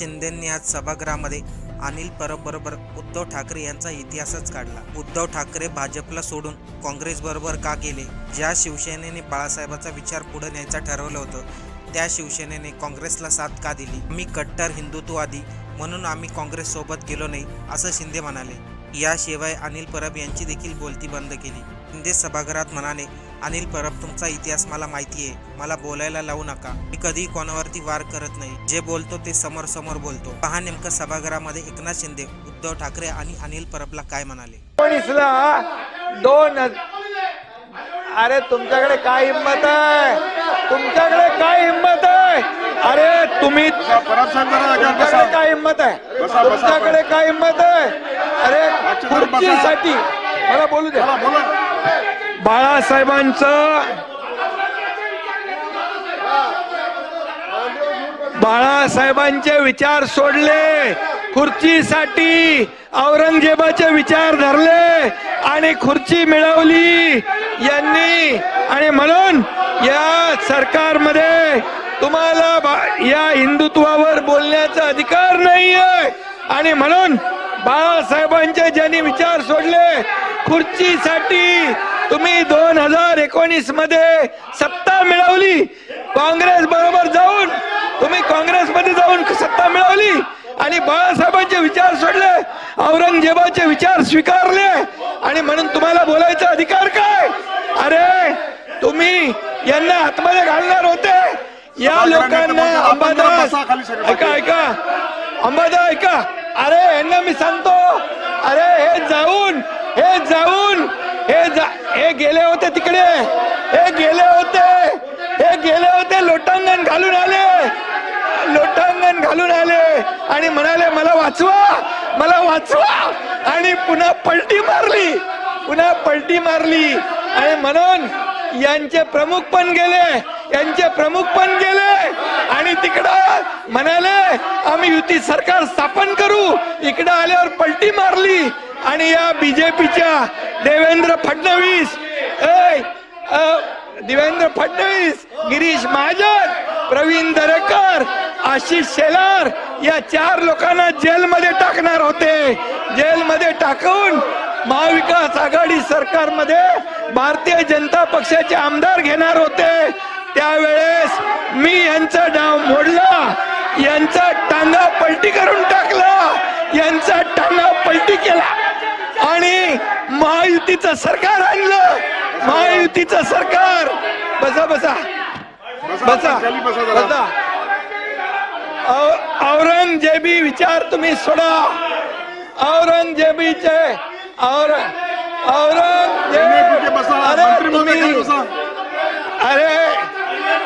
शिंदेंनी आज सभागृहामध्ये अनिल परब बरोबर उद्धव ठाकरे यांचा इतिहासच काढला. उद्धव ठाकरे भाजपला सोडून काँग्रेस बरोबर का गेले? ज्या शिवसेनेने बाळासाहेबांचा विचार पुढे न्यायचा ठरवलं होतं त्या शिवसेनेने काँग्रेसला साथ का दिली? मी कट्टर हिंदुत्ववादी म्हणून आम्ही काँग्रेस सोबत गेलो नाही असं शिंदे म्हणाले. याशिवाय अनिल परब यांची देखील बोलती बंद केली. शिंदे सभागृहात म्हणाले अनिल परब तुमचा इतिहास मला माहिती आहे मला बोलायला लावू नका. मी कधी कोणावरती वार करत नाही. जे बोलतो ते समोर समोर बोलतो. पहा नेमकं सभागृहामध्ये एकनाथ शिंदे उद्धव ठाकरे आणि अनिल परबला काय म्हणाले. एकोणीसला दोन अरे तुमच्याकडे काय हिंमत आहे? तुमच्याकडे काय हिंमत आहे? अरे तुम्ही परब हिंमत आहे. तुमच्याकडे काय हिंमत आहे? अरे. खुर्चीसाठी. मला बोलू दे. बोला बोला. बाळासाहेबांचं बाळासाहेबांचे विचार सोडले. खुर्चीसाठी औरंगजेबाचे विचार धरले आणि खुर्ची मिळवली यांनी. आणि म्हणून या सरकारमध्ये तुम्हाला बा- या हिंदुत्वावर बोलण्याचा अधिकार नाहीये. आणि म्हणून बाळासाहेबांचे ज्यांनी विचार सोडले खुर्चीसाठी तुम्ही दोन हजार एकोणीसमध्ये सत्ता मिळवली. काँग्रेस बरोबर जाऊन तुम्ही काँग्रेसमध्ये जाऊन सत्ता मिळवली. आणि बाळासाहेबांचे विचार सोडले औरंगजेबाचे विचार स्वीकारले. आणि म्हणून तुम्हाला बोलायचा अधिकार काय? अरे तुम्ही यांना आतमध्ये घालणार होते. या लोकांना अंबादास. ऐका ऐका. अंबादा ऐका. अरे यांना मी सांगतो. अरे हे जाऊन हे जाऊन हे जा हे गेले होते तिकडे. हे गेले होते. हे गेले होते लोटांगण घालून आले. लोटांगण घालून आले. आणि म्हणाले मला वाचवा मला वाचवा. आणि पुन्हा पलटी मारली. पुन्हा पलटी मारली. आणि म्हणून यांचे प्रमुख पण गेले. यांचे प्रमुख पण गेले आणि तिकडं म्हणाले आम्ही युती सरकार स्थापन करू. इकडं आल्यावर पलटी मारली आणि या बीजेपीच्या देवेंद्र फडणवीस देवेंद्र फडणवीस गिरीश महाजन प्रवीण दरेकर आशिष शेलार या चार लोकांना जेलमध्ये टाकणार होते. जेलमध्ये टाकून महाविकास आघाडी सरकारमध्ये भारतीय जनता पक्षाचे आमदार घेणार होते. त्यावेळेस मी यांचा डाव मोडला यांचा टांगा पलटी करून टाकला यांचा टांगा पलटी केला. आणि महायुतीचं सरकार आणलं. महायुतीचं सरकार. बसा बसा. बसा बसा. औरंगजेबी विचार तुम्ही सोडा. औरंगजेबीचे और औरंगजेब अरे तुम्ही अरे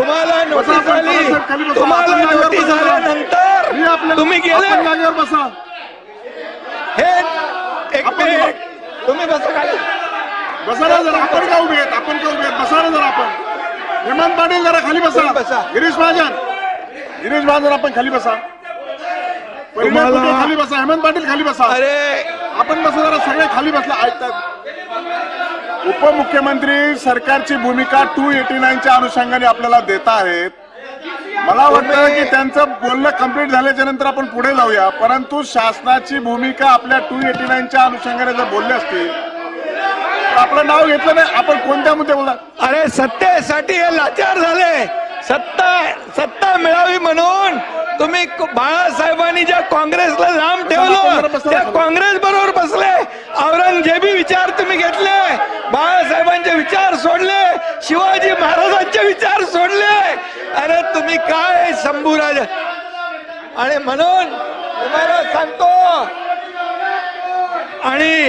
तुम्हाला नोटीस बसा, आली. साहेब, खाली बसा. तुम्हाला नोटीस आल्यानंतर तुम्ही आपण गेले. जागेवर बसा. हे एक मिनिट. तुम्ही बसा खाली. बसा ना जरा आपण का उभे आहेत? आपण का उभे आहेत? बसा ना जरा आपण. हेमंत पाटील जरा खाली बसा. बसा. गिरीश महाजन. गिरीश महाजन आपण खाली बसा. कुठे खाली बसा. हेमंत पाटील खाली बसा. अरे. आपण बसा जरा सगळे खाली बसला. ऐकतात. उपमुख्यमंत्री सरकारची भूमिका टू एटी नाईनच्या अनुषंगाने आपल्याला देत आहेत. मला वाटतं की त्यांचं बोलणं कंप्लीट झाल्याच्यानंतर आपण पुढे जाऊया. परंतु शासनाची भूमिका आपल्या टू एटी नाईनच्या अनुषंगाने जर बोलले असतील तर आपलं नाव घेतलं नाही. आपण कोणत्या मुद्दे बोला अरे सत्तेसाठी हे लाचार झाले. सत्ता सत्ता मिळावी म्हणून तुम्ही बाळासाहेबांनी ज्या काँग्रेसला लांब ठेवलं त्या. काँग्रेस बरोबर बसले. औरंगजेबी विचार तुम्ही घेतले. बाळासाहेबांचे विचार सोडले. शिवाजी महाराजांचे विचार सोडले. अरे तुम्ही काय शंभूराज आणि म्हणून तुम्हाला सांगतो. आणि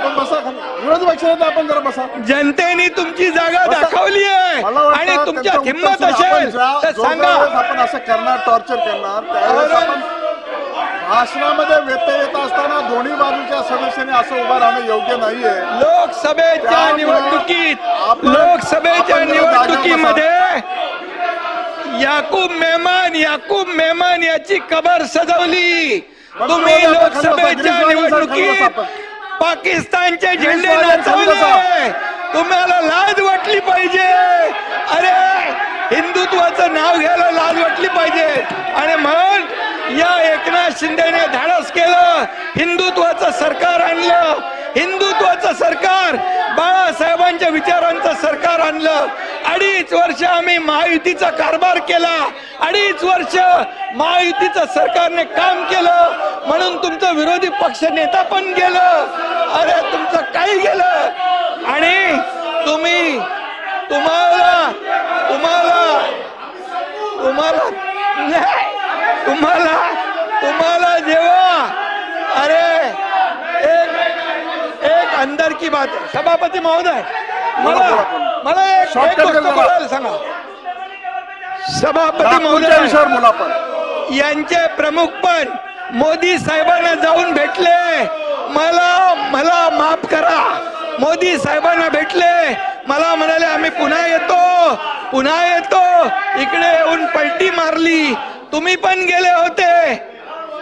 आपण बसा. विरोधी पक्षाने आपण जरा बसा. जनतेने तुमची जागा दाखवली आहे. आणि तुमच्यात त्यांचं हिंमत असेल. तर सांगा. आपण असं करणार टॉर्चर करणार त्यावेळेस औरंग- आपण भाषणामध्ये व्यत्यय येत असताना दोन्ही बाजूच्या सदस्यांनी असं उभं राहणं योग्य नाहीये. लोकसभेच्या निवडणुकीत लोकसभेच्या निवडणुकीमध्ये याकूब मेहमान याकूब मेहमान याची कबर सजवली. तुम्ही लोकसभेच्या निवडणुकीत. पाकिस्तानचे झेंडे नाचवले. तुम्हाला लाज वाटली पाहिजे. अरे हिंदुत्वाचं नाव घ्यायला लाज वाटली पाहिजे. आणि म्हणून या एकनाथ शिंदेने धाडस केलं. हिंदुत्वाचं सरकार आणलं. हिंदुत्वाचं सरकार बाळासाहेबांच्या विचारांचं सरकार आणलं. अडीच वर्ष आम्ही महायुतीचा कारभार केला. अडीच वर्ष महायुतीचं सरकारने काम केलं. म्हणून तुमचं विरोधी पक्ष नेता पण गेलं. अरे तुमचं काही गेलं. आणि तुम्ही तुम्हाला तुम्हाला तुम्हाला तुम्हाला तुम्हाला जेव्हा अरे एक एक अंदर की बात. सभापती महोदय मला मला एक गोष्ट करा. बोलायला सांगा. सभापती नागपूरच्या महोदय विषयावर बोला आपण. यांचे प्रमुख पण मोदी साहेबांना जाऊन भेटले. मला मला माफ करा. मोदी साहेबांना भेटले. मला म्हणाले आम्ही पुन्हा येतो. पुन्हा येतो. इकडे येऊन पलटी मारली. तुम्ही पण गेले होते.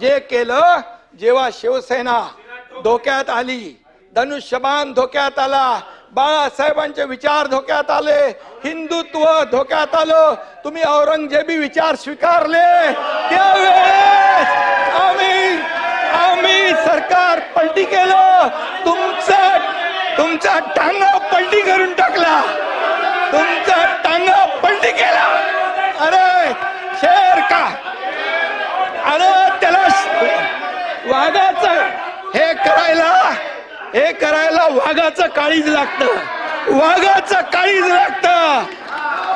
जे केलं जेव्हा शिवसेना धोक्यात आली धनुष्यबाण धोक्यात आला बाळासाहेबांचे विचार धोक्यात आले हिंदुत्व धोक्यात आलं तुम्ही औरंगजेबी विचार स्वीकारले त्यावेळेस आम्ही आम्ही सरकार पलटी केलं. तुमचं तुमचा टांगा पलटी करून टाकला तुमचा टांगा पलटी केला अरे शेर का अरे त्याला वाघाचं हे करायला? हे करायला वाघाचं काळीज लागतं. वाघाचं काळीज लागतं.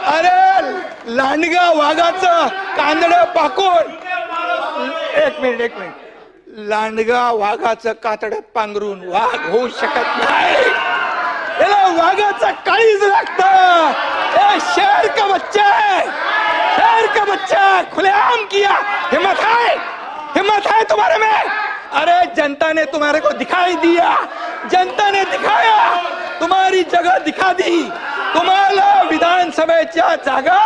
अरे लांडगा वाघाचं कांदड पाकून. एक मिनिट एक मिनिट. लांडगा वाघाचं कातड पांघरून वाघ होऊ शकत नाही. याला वाघाचं काळीज लागत. ए शेर का बच्चा शेर का बच्चा खुलेआम किया. हिम्मत है हिम्मत है तुम्हारे में? अरे जनता ने तुम्हारे को दिखाई दिया। जनता ने दिखाया। तुम्हारी जगह दिखा दी। तुम्हाला विधानसभेच्या जागा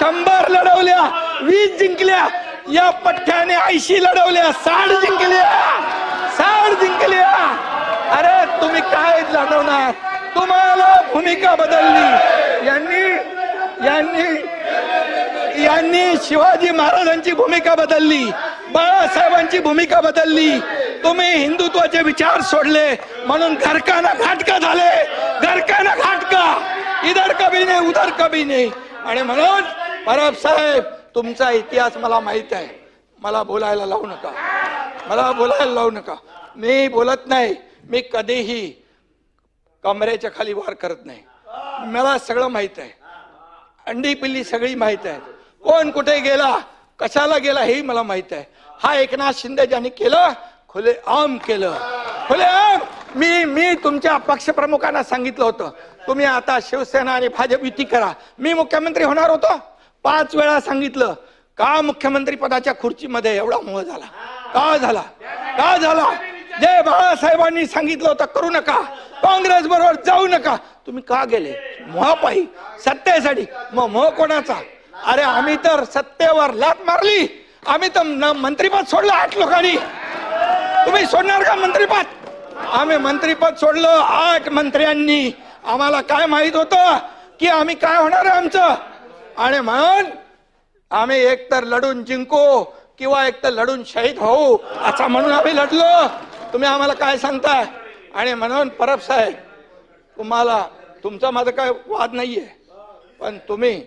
शंभर लढवल्या वीस जिंकल्या या पठ्ठ्याने ऐंशी लढवल्या साठ जिंकल्या साठ जिंकल्या. अरे तुम्ही काय लढवणार तुम्हाला भूमिका बदलली. यांनी यांनी यांनी शिवाजी महाराजांची भूमिका बदलली. बाळासाहेबांची भूमिका बदलली. तुम्ही हिंदुत्वाचे विचार सोडले. म्हणून घरकाना घाटका झाले. घरकाना घाटका. इधर कभी नाही उधर कभी नाही. आणि म्हणून परब साहेब तुमचा इतिहास मला माहीत आहे. मला बोलायला लावू नका. मला बोलायला लावू नका. मी बोलत नाही. मी कधीही कमरेच्या खाली वार करत नाही. मला सगळं माहीत आहे. अंडी पिल्ली सगळी माहीत आहे कोण कुठे गेला? कशाला गेला हेही मला माहीत आहे. हा एकनाथ शिंदे ज्यांनी केलं खुले आम केलं. खुले आम! मी मी तुमच्या पक्षप्रमुखांना सांगितलं होतं. तुम्ही आता शिवसेना आणि भाजप युती करा. मी मुख्यमंत्री होणार होतो. पाच वेळा सांगितलं. का मुख्यमंत्री पदाच्या खुर्चीमध्ये एवढा मोह झाला? का झाला? का झाला? जे बाळासाहेबांनी सांगितलं होतं करू नका. काँग्रेस बरोबर जाऊ नका. तुम्ही का गेले? मोहापायी. सत्तेसाठी. मग मोह कोणाचा? अरे आम्ही तर सत्तेवर लात मारली. आम्ही तर न- मंत्रीपद सोडलं आठ लोकांनी. तुम्ही सोडणार का मंत्रीपद? आम्ही मंत्रीपद सोडलं आठ मंत्र्यांनी. आम्हाला काय माहीत होतं की आम्ही काय होणार आहे आमचं? आणि म्हणून आम्ही एक तर लढून जिंकू किंवा एक तर लढून शहीद होऊ असा म्हणून आम्ही लढलो. तुम्ही आम्हाला काय सांगताय? आणि म्हणून परब साहेब तुम्हाला तुमचा माझा काय वाद नाहीये. पण तुम्ही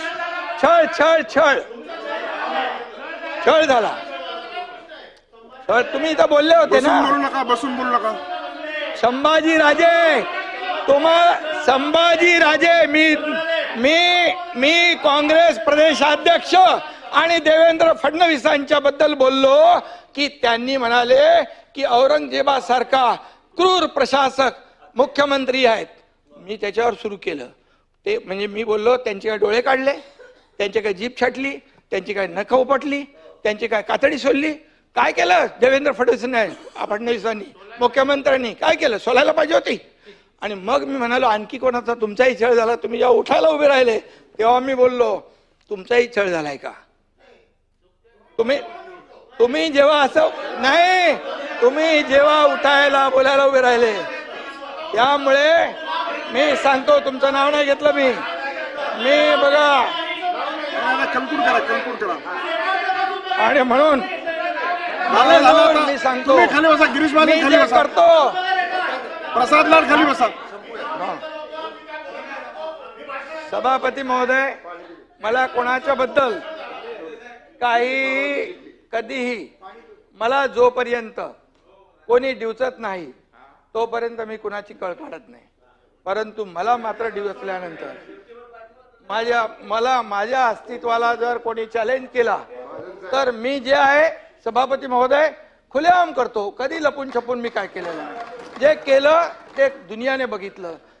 छळ छळ छळ. छळ झाला. छळ तुम्ही इथं बोलले होते बसून ना? बोलू नका बसून बोलू नका. संभाजी राजे तुम्हा संभाजी राजे मी मी मी काँग्रेस प्रदेशाध्यक्ष आणि देवेंद्र फडणवीसांच्या बद्दल बोललो की त्यांनी म्हणाले की औरंगजेबासारखा क्रूर प्रशासक मुख्यमंत्री आहेत. मी त्याच्यावर सुरू केलं. ते म्हणजे मी बोललो त्यांचे डोळे काढले? त्यांची काय जीप छाटली त्यांची काय नख उपटली त्यांची काय कातडी सोडली काय केलं देवेंद्र फडणवीसांनी फडणवीसांनी मुख्यमंत्र्यांनी? काय केलं? सोलायला पाहिजे होती. आणि मग मी म्हणालो आणखी कोणाचा तुमचाही छळ झाला? तुम्ही जेव्हा उठायला उभे राहिले तेव्हा मी बोललो तुमचाही छळ झालाय का? तुम्ही तुम्ही जेव्हा असं नाही तुम्ही जेव्हा उठायला बोलायला उभे राहिले त्यामुळे मी सांगतो तुमचं नाव नाही घेतलं मी. मी बघा करा करा. आणि म्हणून. मी सांगतो खाली बसा गिरीश महाजन खाली बसा. करतो. प्रसाद लाड खाली बसा. सभापती महोदय मला कोणाच्या बद्दल काही कधीही मला जोपर्यंत कोणी डिवचत नाही तोपर्यंत मी कुणाची कळ काढत नाही. परंतु मला मात्र डिवचल्यानंतर माझ्या मला माझ्या अस्तित्वाला जर कोणी चॅलेंज केला तर मी जे आहे सभापती महोदय खुलेआम करतो. कधी लपून छपून मी काय केलेलं नाही. जे केलं ते दुनियाने बघितलं.